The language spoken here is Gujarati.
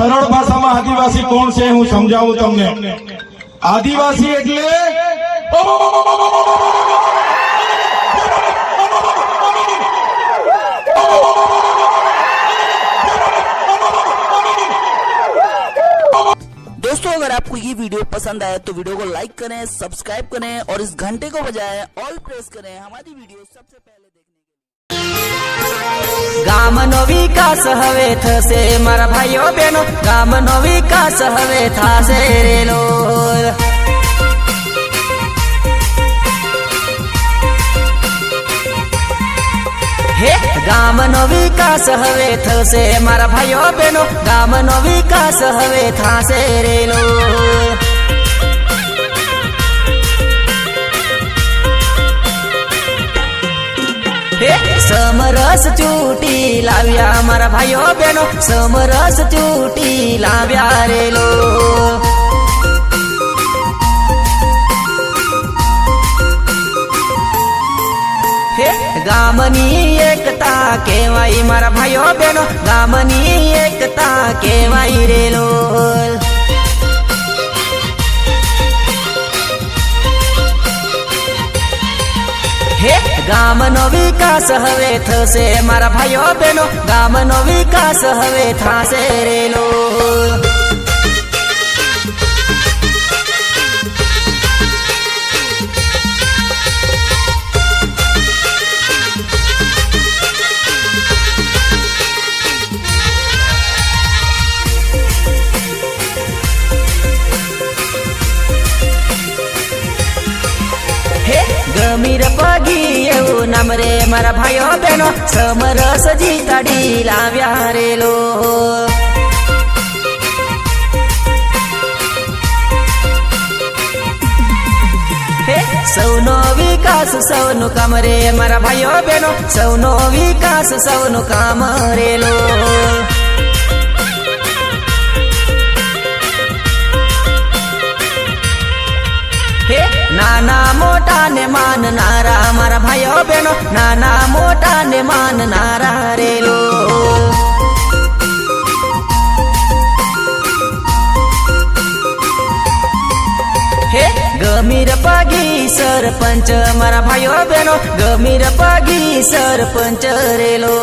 સરળ ભાષામાં આદિવાસી કોણ છે હું સમજાવું તમને આદિવાસી એટલે दोस्तों अगर आपको ये वीडियो पसंद आए तो वीडियो को लाइक करें सब्सक्राइब करें और इस घंटे को बजाय ऑल प्रेस करें हमारी वीडियो सबसे पहले देखने के लिए ગામનો વિકાસ હવે થશે મારા ભાઈઓ બહેનો, ગામનો વિકાસ હવે થશે રેલો ગામનો વિકાસ હવે થશે મારા ભાઈઓ બહેનો, ગામનો વિકાસ હવે થશે રેલો સમરસ ચૂટી લાવ્યા મારા ભાઈઓ બહેનો. સમરસ ચૂટી લાવ્યા રેલો ગામની એકતા કેવાય મારા ભાઈઓ બહેનો. ગામની એકતા કેવાય રેલો ગામનો વિકાસ હવે થશે મારા ભાઈઓ બહેનો ગામનો વિકાસ હવે થશે રેલો હે ગમીર પગી એવું નામ રે મારા ભાઈઓ બહેનો સમરસ જીતાડી લાવ્યા રે લો. સૌનો વિકાસ, સૌનું કામ રે મારા ભાઈઓ બહેનો, સૌનો વિકાસ, સૌનું કામ હે મોટા ને માનનારા, મારા ભાઈઓ બહેનો, નાના મોટા ને માનનારા રેલો ગમીર પાગી સરપંચ, મારા ભાઈઓ બહેનો, ગમીર પાગી સરપંચ રેલો